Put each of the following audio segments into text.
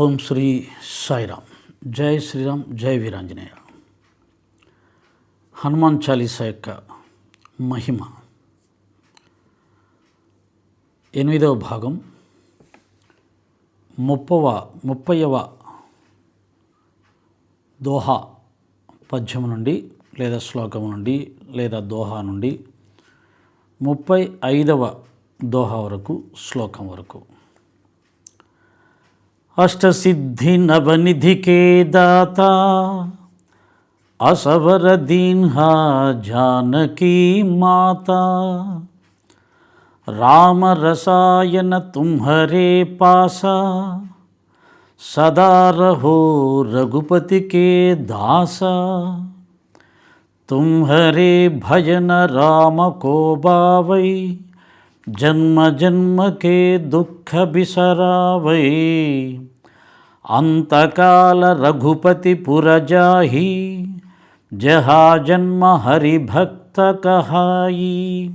ఓం శ్రీ సాయిరామ్. జై శ్రీరామ్ జై వీరాంజనేయ. హనుమాన్ చాలీసా యొక్క మహిమ. ఎనిమిదవ భాగం. ముప్పవ ముప్పైవ దోహా పద్యం నుండి లేదా శ్లోకం నుండి లేదా దోహా నుండి ముప్పై ఐదవ దోహా వరకు శ్లోకం వరకు. अष्ट सिद्धि नवनिधि के दाता असवर दीन्हा जानकी माता राम रसायन तुम्हारे पासा सदा रहो रघुपति के दासा। तुम्हारे भजन राम को बावई जन्म जन्म के दुख बिसरावई అంతకాల రఘుపతి పురజాహి జహాజన్మ హరిభక్త కహాయి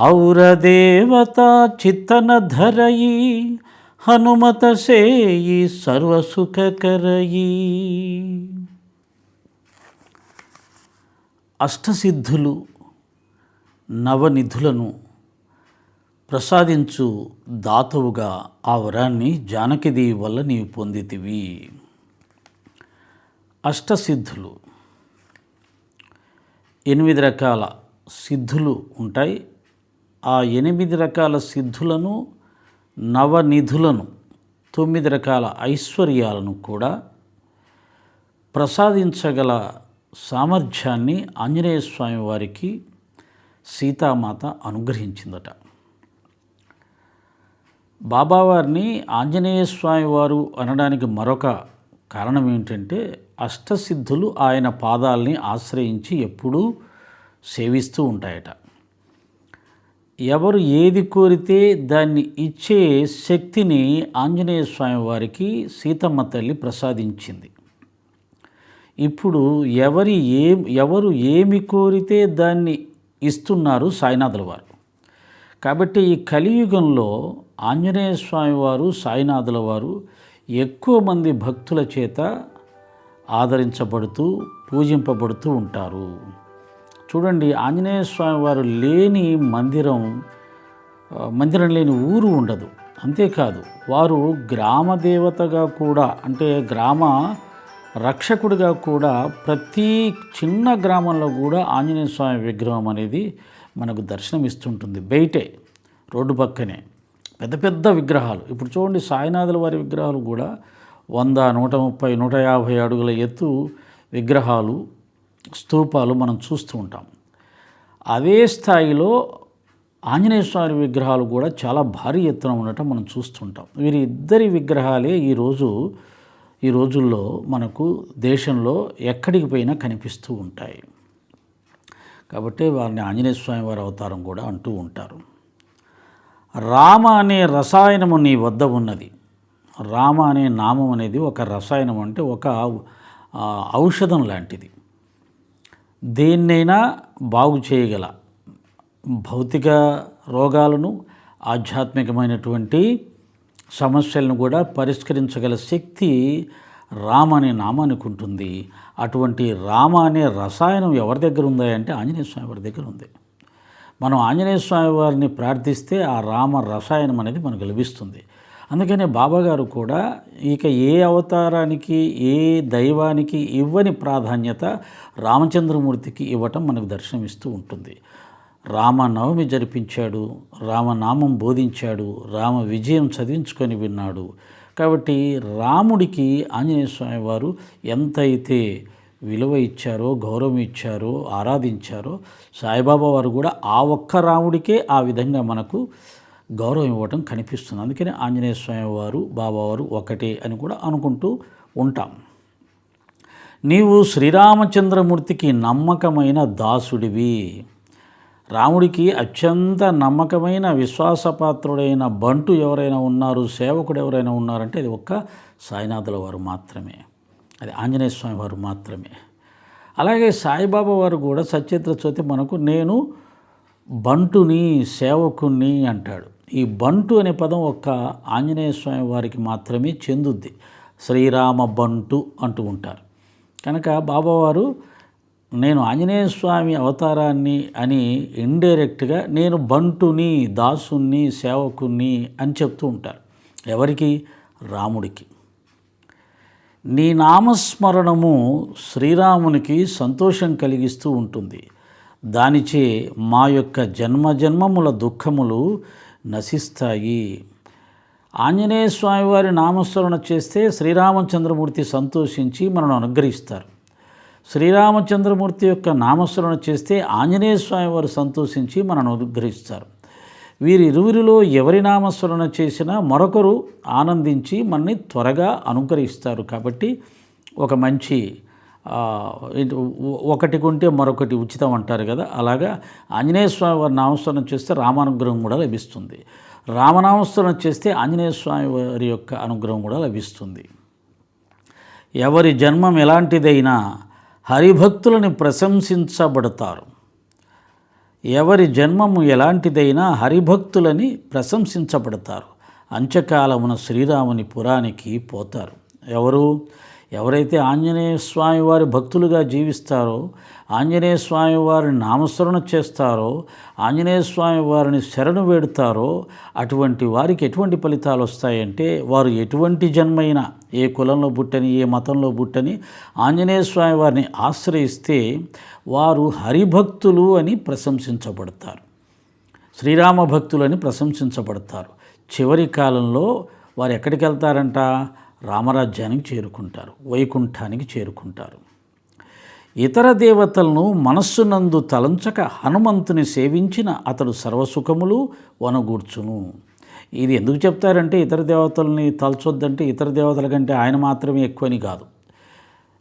ఔరదేవత చిత్తన ధరయి హనుమత సేయి సర్వసుఖకరయి. అష్టసిద్ధులు నవనిధులను ప్రసాదించు దాతవుగా ఆ వరాన్ని జానకిదేవి వల్ల నీవు పొందితివి. అష్టసిద్ధులు. ఎనిమిది రకాల సిద్ధులు ఉంటాయి. ఆ ఎనిమిది రకాల సిద్ధులను నవనిధులను తొమ్మిది రకాల ఐశ్వర్యాలను కూడా ప్రసాదించగల సామర్థ్యాన్ని ఆంజనేయ స్వామి వారికి సీతామాత అనుగ్రహించిందట. బాబావారిని ఆంజనేయ స్వామి వారు అనడానికి మరొక కారణం ఏమిటంటే అష్టసిద్ధులు ఆయన పాదాలని ఆశ్రయించి ఎప్పుడూ సేవిస్తూ ఉంటాయట. ఎవరు ఏది కోరితే దాన్ని ఇచ్చే శక్తిని ఆంజనేయ స్వామి వారికి సీతమ్మ తల్లి ప్రసాదించింది. ఇప్పుడు ఎవరి ఏ ఎవరు ఏమి కోరితే దాన్ని ఇస్తున్నారు సాయినాథుల వారు? కాబట్టి ఈ కలియుగంలో ఆంజనేయ స్వామి వారు సాయినాథుల వారు ఎక్కువ మంది భక్తుల చేత ఆదరించబడుతూ పూజింపబడుతూ ఉంటారు. చూడండి ఆంజనేయ స్వామి వారు లేని మందిరం మందిరం లేని ఊరు ఉండదు. అంతేకాదు వారు గ్రామ దేవతగా కూడా అంటే గ్రామ రక్షకుడిగా కూడా ప్రతి చిన్న గ్రామంలో కూడా ఆంజనేయ స్వామి విగ్రహం అనేది మనకు దర్శనం ఇస్తుంటుంది. బయటే రోడ్డు పక్కనే. పెద్ద పెద్ద విగ్రహాలు. ఇప్పుడు చూడండి సాయినాథుల వారి విగ్రహాలు కూడా వంద నూట ముప్పై నూట యాభై అడుగుల ఎత్తు విగ్రహాలు స్తూపాలు మనం చూస్తూ ఉంటాం. అదే స్థాయిలో ఆంజనేయ స్వామి విగ్రహాలు కూడా చాలా భారీ ఎత్తున ఉండటం మనం చూస్తుంటాం వీరి ఇద్దరి విగ్రహాలే ఈరోజు ఈ రోజుల్లో మనకు దేశంలో ఎక్కడికి పోయినా కనిపిస్తూ ఉంటాయి. కాబట్టి వారిని ఆంజనేయ స్వామి వారి అవతారం కూడా అంటూ ఉంటారు. రామ అనే రసాయనము నీ వద్ద ఉన్నది. రామ అనే నామం అనేది ఒక రసాయనం అంటే ఒక ఔషధం లాంటిది. దేన్నైనా బాగు చేయగల భౌతిక రోగాలను ఆధ్యాత్మికమైనటువంటి సమస్యలను కూడా పరిష్కరించగల శక్తి రామ అనే నామానికి ఉంటుంది అటువంటి రామ అనే రసాయనం ఎవరి దగ్గర ఉందా అంటే ఆంజనేయ స్వామి వారి దగ్గర ఉంది. మనం ఆంజనేయ స్వామి వారిని ప్రార్థిస్తే ఆ రామ రసాయనం అనేది మనకు లభిస్తుంది. అందుకనే బాబాగారు కూడా ఇక ఏ అవతారానికి ఏ దైవానికి ఇవ్వని ప్రాధాన్యత రామచంద్రమూర్తికి ఇవ్వటం మనకు దర్శనమిస్తూ ఉంటుంది. రామనవమి జరిపించాడు రామనామం బోధించాడు రామ విజయం చదివించుకొని విన్నాడు. కాబట్టి రాముడికి ఆంజనేయ స్వామి వారు ఎంతైతే విలువ ఇచ్చారో గౌరవం ఇచ్చారో ఆరాధించారో సాయిబాబా వారు కూడా ఆ ఒక్క రాముడికే ఆ విధంగా మనకు గౌరవం ఇవ్వటం కనిపిస్తుంది. అందుకని ఆంజనేయ స్వామి వారు బాబావారు ఒకటే అని కూడా అనుకుంటూ ఉంటాం. నీవు శ్రీరామచంద్రమూర్తికి నమ్మకమైన దాసుడివి. రాముడికి అత్యంత నమ్మకమైన విశ్వాసపాత్రుడైన బంటు ఎవరైనా ఉన్నారు సేవకుడు ఎవరైనా ఉన్నారంటే అది ఒక్క సాయినాథుల వారు మాత్రమే. అది ఆంజనేయ స్వామి వారు మాత్రమే. అలాగే సాయిబాబా వారు కూడా సచేత్ర చవితి మనకు నేను బంటుని సేవకుణ్ణి అంటాడు. ఈ బంటు అనే పదం ఒక్క ఆంజనేయ స్వామి వారికి మాత్రమే చెందుద్ది. శ్రీరామ బంటు అంటూ ఉంటారు. కనుక బాబావారు నేను ఆంజనేయ స్వామి అవతారాన్ని అని ఇండైరెక్ట్గా నేను బంటుని దాసుని సేవకుని అని చెప్తూ ఉంటారు. ఎవరికి? రాముడికి. నీ నామస్మరణము శ్రీరామునికి సంతోషం కలిగిస్తూ ఉంటుంది. దానిచే మా యొక్క జన్మజన్మముల దుఃఖములు నశిస్తాయి. ఆంజనేయ స్వామివారి నామస్మరణ చేస్తే శ్రీరామచంద్రమూర్తి సంతోషించి మనను అనుగ్రహిస్తారు. శ్రీరామచంద్రమూర్తి యొక్క నామస్మరణ చేస్తే ఆంజనేయ స్వామి వారు సంతోషించి మనను అనుగ్రహిస్తారు. వీరిరువురిలో ఎవరి నామస్మరణ చేసినా మరొకరు ఆనందించి మనని త్వరగా అనుగ్రహిస్తారు. కాబట్టి ఒక మంచి ఒకటి కొంటే మరొకటి ఉచితం అంటారు కదా. అలాగా ఆంజనేయ స్వామి వారి నామస్మరణ చేస్తే రామానుగ్రహం కూడా లభిస్తుంది. రామనామస్మరణ చేస్తే ఆంజనేయ స్వామి వారి యొక్క అనుగ్రహం కూడా లభిస్తుంది. ఎవరి జన్మం ఎలాంటిదైనా హరిభక్తులని ప్రశంసించబడతారు. ఎవరి జన్మము ఎలాంటిదైనా హరిభక్తులని ప్రశంసించబడతారు. అంత్యకాలమున శ్రీరాముని పురానికి పోతారు. ఎవరు? ఎవరైతే ఆంజనేయ స్వామి వారి భక్తులుగా జీవిస్తారో ఆంజనేయ స్వామి వారిని నామస్మరణ చేస్తారో ఆంజనేయ స్వామి వారిని శరణు వేడుతారో అటువంటి వారికి ఎటువంటి ఫలితాలు వస్తాయంటే వారు ఎటువంటి జన్మైనా ఏ కులంలో పుట్టని ఏ మతంలో పుట్టని ఆంజనేయ స్వామి వారిని ఆశ్రయిస్తే వారు హరిభక్తులు అని ప్రశంసించబడతారు. శ్రీరామ భక్తులని ప్రశంసించబడతారు. చివరి కాలంలో వారు ఎక్కడికి వెళ్తారంట? రామరాజ్యానికి చేరుకుంటారు వైకుంఠానికి చేరుకుంటారు. ఇతర దేవతలను మనస్సునందు తలంచక హనుమంతుని సేవించిన అతడు సర్వసుఖములు వనగూర్చును. ఇది ఎందుకు చెప్తారంటే ఇతర దేవతల్ని తలచొద్దంటే ఇతర దేవతల కంటే ఆయన మాత్రమే ఎక్కువని కాదు.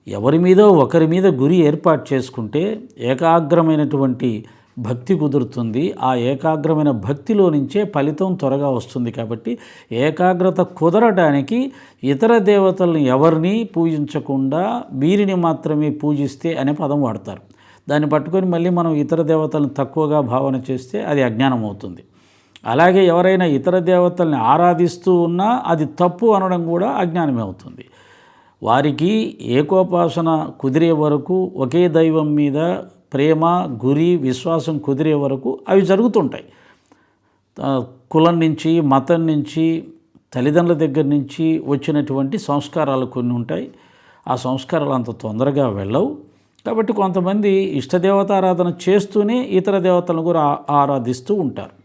ఎవరి మీదో ఒకరి మీద గురి ఏర్పాటు చేసుకుంటే ఏకాగ్రమైనటువంటి భక్తి కుదురుతుంది. ఆ ఏకాగ్రమైన భక్తిలో నుంచే ఫలితం త్వరగా వస్తుంది కాబట్టి ఏకాగ్రత కుదరడానికి ఇతర దేవతలను ఎవరిని పూజించకుండా వీరిని మాత్రమే పూజిస్తే అనే పదం వాడతారు. దాన్ని పట్టుకొని మళ్ళీ మనం ఇతర దేవతలను తక్కువగా భావన చేస్తే అది అజ్ఞానం అవుతుంది అలాగే ఎవరైనా ఇతర దేవతల్ని ఆరాధిస్తూ ఉన్నా అది తప్పు అనడం కూడా అజ్ఞానమే అవుతుంది. వారికి ఏకోపాసన కుదిరే వరకు ఒకే దైవం మీద ప్రేమ గురి విశ్వాసం కుదిరే వరకు అవి జరుగుతుంటాయి. కులం నుంచి మతం నుంచి తల్లిదండ్రుల దగ్గర నుంచి వచ్చినటువంటి సంస్కారాలు కొన్ని ఉంటాయి. ఆ సంస్కారాలు అంత తొందరగా వెళ్ళవు. కాబట్టి కొంతమంది ఇష్టదేవతారాధన చేస్తూనే ఇతర దేవతలను కూడా ఆరాధిస్తూ ఉంటారు.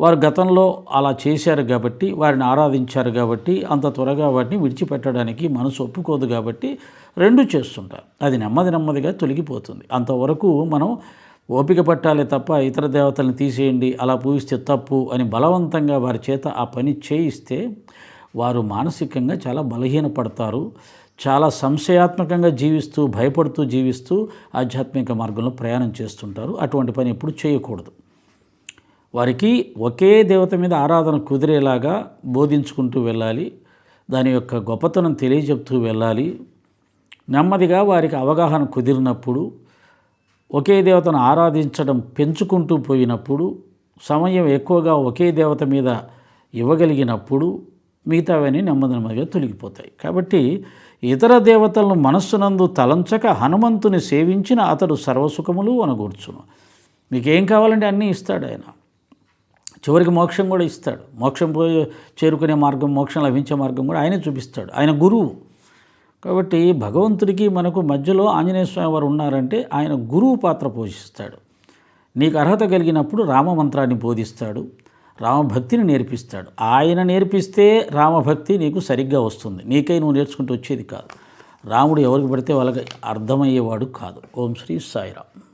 వారు గతంలో అలా చేశారు కాబట్టి వారిని ఆరాధించారు కాబట్టి అంత త్వరగా వాటిని విడిచిపెట్టడానికి మనసు ఒప్పుకోదు కాబట్టి రెండు చేస్తుంటారు. అది నెమ్మది నెమ్మదిగా తొలగిపోతుంది. అంతవరకు మనం ఓపిక పట్టాలి తప్ప ఇతర దేవతలను తీసేయండి అలా పూజిస్తే తప్పు అని బలవంతంగా వారి చేత ఆ పని చేయిస్తే వారు మానసికంగా చాలా బలహీనపడతారు. చాలా సంశయాత్మకంగా జీవిస్తూ భయపడుతూ జీవిస్తూ ఆధ్యాత్మిక మార్గంలో ప్రయాణం చేస్తుంటారు. అటువంటి పని ఎప్పుడు చేయకూడదు. వారికి ఒకే దేవత మీద ఆరాధన కుదిరేలాగా బోధించుకుంటూ వెళ్ళాలి దాని యొక్క గొప్పతనం తెలియజెప్తూ వెళ్ళాలి. నెమ్మదిగా వారికి అవగాహన కుదిరినప్పుడు ఒకే దేవతను ఆరాధించడం పెంచుకుంటూ పోయినప్పుడు సమయం ఎక్కువగా ఒకే దేవత మీద ఇవ్వగలిగినప్పుడు మిగతావన్నీ నెమ్మది నెమ్మదిగా తొలగిపోతాయి. కాబట్టి ఇతర దేవతలను మనస్సునందు తలంచక హనుమంతుని సేవించిన అతడు సర్వసుఖములు అనగూర్చును మీకేం కావాలంటే అన్నీ ఇస్తాడు ఆయన. చివరికి మోక్షం కూడా ఇస్తాడు. మోక్షం పోయి చేరుకునే మార్గం మోక్షం లభించే మార్గం కూడా ఆయనే చూపిస్తాడు. ఆయన గురువు. కాబట్టి భగవంతుడికి మనకు మధ్యలో ఆంజనేయ స్వామి వారు ఉన్నారంటే ఆయన గురువు పాత్ర పోషిస్తాడు. నీకు అర్హత కలిగినప్పుడు రామమంత్రాన్ని బోధిస్తాడు. రామభక్తిని నేర్పిస్తాడు. ఆయన నేర్పిస్తే రామభక్తి నీకు సరిగ్గా వస్తుంది. నీకై నువ్వు నేర్చుకుంటూ వచ్చేది కాదు. రాముడు ఎవరికి పడితే వాళ్ళకి అర్థమయ్యేవాడు కాదు. ఓం శ్రీ సాయిరామ్.